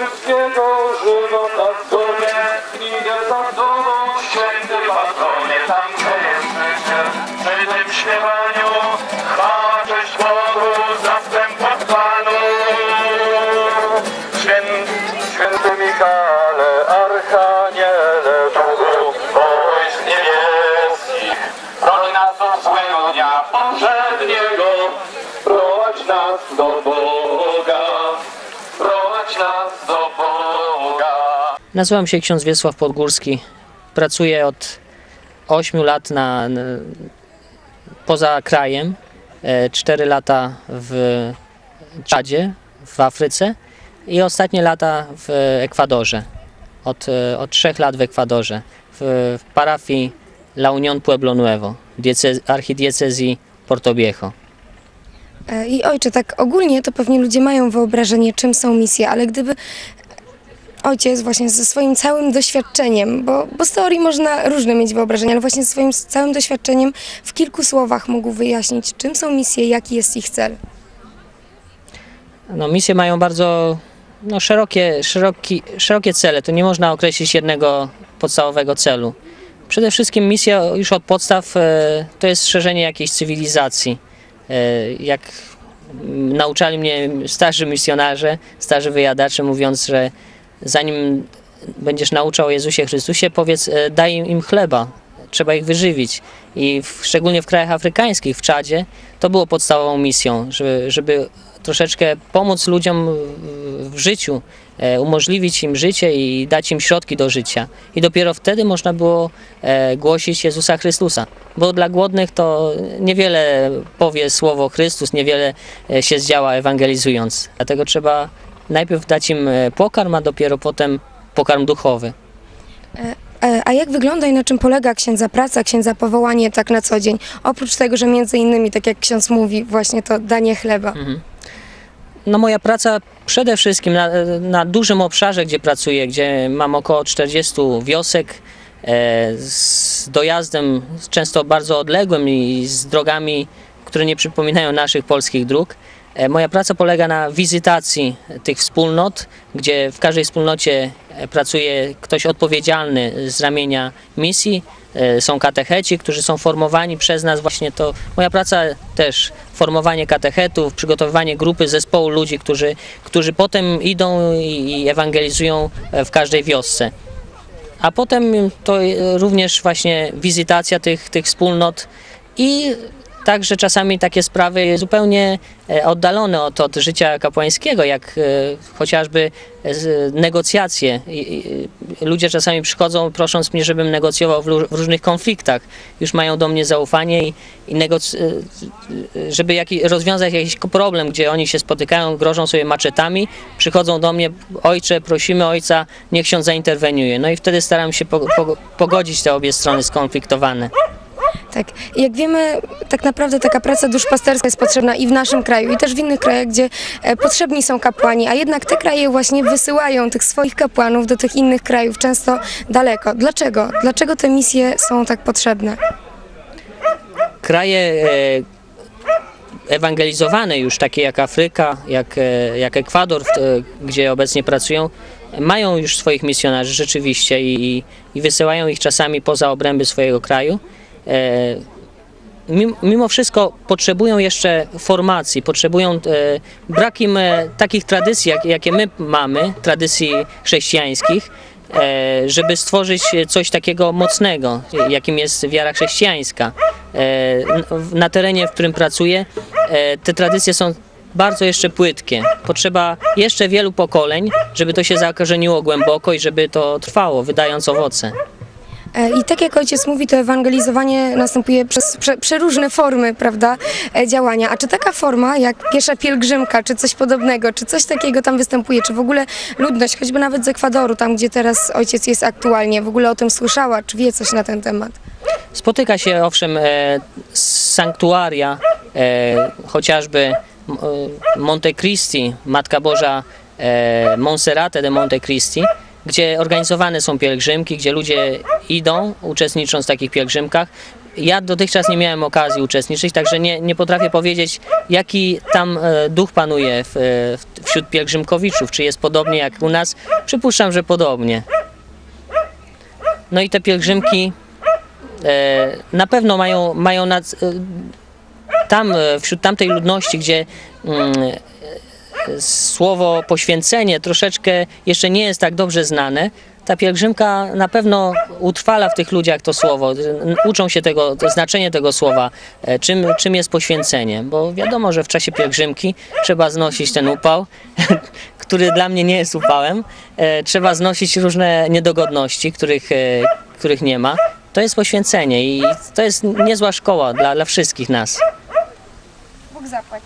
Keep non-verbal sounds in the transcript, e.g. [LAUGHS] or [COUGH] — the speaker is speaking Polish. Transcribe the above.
Niech bożeńskiego żywota zdrowie idę za tobą, święty patronie, tam gdzie jest życie, przy tym śpiewaniu, chwała, cześć Bogu, zastępów Nazywam się ksiądz Wiesław Podgórski. Pracuję od 8 lat na, poza krajem. 4 lata w Czadzie, w Afryce i ostatnie lata w Ekwadorze. Od, e, od 3 lat w Ekwadorze, w, parafii La Unión Pueblo Nuevo, diece, archidiecezji Portobiejo. E, I ojcze, tak ogólnie to pewnie ludzie mają wyobrażenie, czym są misje, ale gdyby ojciec właśnie ze swoim całym doświadczeniem, bo, bo z teorii można różne mieć wyobrażenia, ale właśnie ze swoim całym doświadczeniem w kilku słowach mógł wyjaśnić, czym są misje, jaki jest ich cel. No, misje mają bardzo no, szerokie, szeroki, szerokie cele. To nie można określić jednego podstawowego celu. Przede wszystkim misja już od podstaw e, to jest szerzenie jakiejś cywilizacji. E, jak nauczali mnie starzy misjonarze, starzy wyjadacze, mówiąc, że zanim będziesz nauczał o Jezusie Chrystusie, powiedz, e, daj im chleba, trzeba ich wyżywić. I w, szczególnie w krajach afrykańskich, w Czadzie, to było podstawową misją, żeby, żeby troszeczkę pomóc ludziom w- życiu, e, umożliwić im życie i dać im środki do życia. I dopiero wtedy można było e, głosić Jezusa Chrystusa. Bo dla głodnych to niewiele powie słowo Chrystus, niewiele się zdziała ewangelizując. Dlatego trzeba najpierw dać im e, pokarm, a dopiero potem pokarm duchowy. E, A jak wygląda i na czym polega księdza praca, księdza powołanie tak na co dzień? Oprócz tego, że między innymi, tak jak ksiądz mówi, właśnie to danie chleba. No moja praca przede wszystkim na, na dużym obszarze, gdzie pracuję, gdzie mam około 40 wiosek e, z dojazdem często bardzo odległym i z drogami, które nie przypominają naszych polskich dróg. E, moja praca polega na wizytacji tych wspólnot, gdzie w każdej wspólnocie e, pracuje ktoś odpowiedzialny z ramienia misji. E, Są katecheci, którzy są formowani przez nas. Właśnie to moja praca też formowanie katechetów, przygotowywanie grupy, zespołu ludzi, którzy, którzy potem idą i ewangelizują w każdej wiosce. A potem to również właśnie wizytacja tych, tych wspólnot i także czasami takie sprawy zupełnie e, oddalone od, od życia kapłańskiego, jak e, chociażby e, negocjacje. Ludzie czasami przychodzą prosząc mnie, żebym negocjował w, różnych konfliktach. Już mają do mnie zaufanie i, i żeby jaki, rozwiązać jakiś problem, gdzie oni się spotykają, grożą sobie maczetami, przychodzą do mnie, ojcze, prosimy ojca, niech ksiądz zainterweniuje. No i wtedy staram się po, po, pogodzić te obie strony skonfliktowane. Tak. Jak wiemy, tak naprawdę taka praca duszpasterska jest potrzebna i w naszym kraju, i też w innych krajach, gdzie e, potrzebni są kapłani, a jednak te kraje właśnie wysyłają tych swoich kapłanów do tych innych krajów, często daleko. Dlaczego? Dlaczego te misje są tak potrzebne? kraje e, ewangelizowane już, takie jak Afryka, jak, e, jak Ekwador, gdzie obecnie pracują, mają już swoich misjonarzy rzeczywiście i, i wysyłają ich czasami poza obręby swojego kraju. E, mim- mimo wszystko potrzebują jeszcze formacji, potrzebują, e, brak im e, takich tradycji, jak, jakie my mamy, tradycji chrześcijańskich, żeby stworzyć coś takiego mocnego, jakim jest wiara chrześcijańska. Na terenie, w którym pracuję, te tradycje są bardzo jeszcze płytkie. Potrzeba jeszcze wielu pokoleń, żeby to się zakorzeniło głęboko i żeby to trwało, wydając owoce. E, I tak jak ojciec mówi, to ewangelizowanie następuje przez prze, przeróżne formy, prawda, e, działania. A czy taka forma, jak piesza pielgrzymka, czy coś podobnego, czy coś takiego tam występuje, czy w ogóle ludność, choćby nawet z Ekwadoru, tam gdzie teraz ojciec jest aktualnie, w ogóle o tym słyszała, czy wie coś na ten temat? Spotyka się owszem e, sanktuaria, chociażby Monte Cristi, Matka Boża Monserrate de Monte Cristi, gdzie organizowane są pielgrzymki, gdzie ludzie idą, uczestnicząc w takich pielgrzymkach. Ja dotychczas nie miałem okazji uczestniczyć, także nie, nie potrafię powiedzieć, jaki tam e, duch panuje e, w- wśród pielgrzymkowiczów. Czy jest podobnie jak u nas? Przypuszczam, że podobnie. No i te pielgrzymki e, na pewno mają, mają nad, e, tam, e, wśród tamtej ludności, gdzie mm, słowo poświęcenie troszeczkę jeszcze nie jest tak dobrze znane, ta pielgrzymka na pewno utrwala w tych ludziach to słowo, uczą się tego, znaczenie tego słowa, e, czym, czym jest poświęcenie, bo wiadomo, że w czasie pielgrzymki trzeba znosić ten upał, [LAUGHS] który dla mnie nie jest upałem, e, trzeba znosić różne niedogodności, których, e, których nie ma. To jest poświęcenie i to jest niezła szkoła dla, dla wszystkich nas. Bóg zapłać.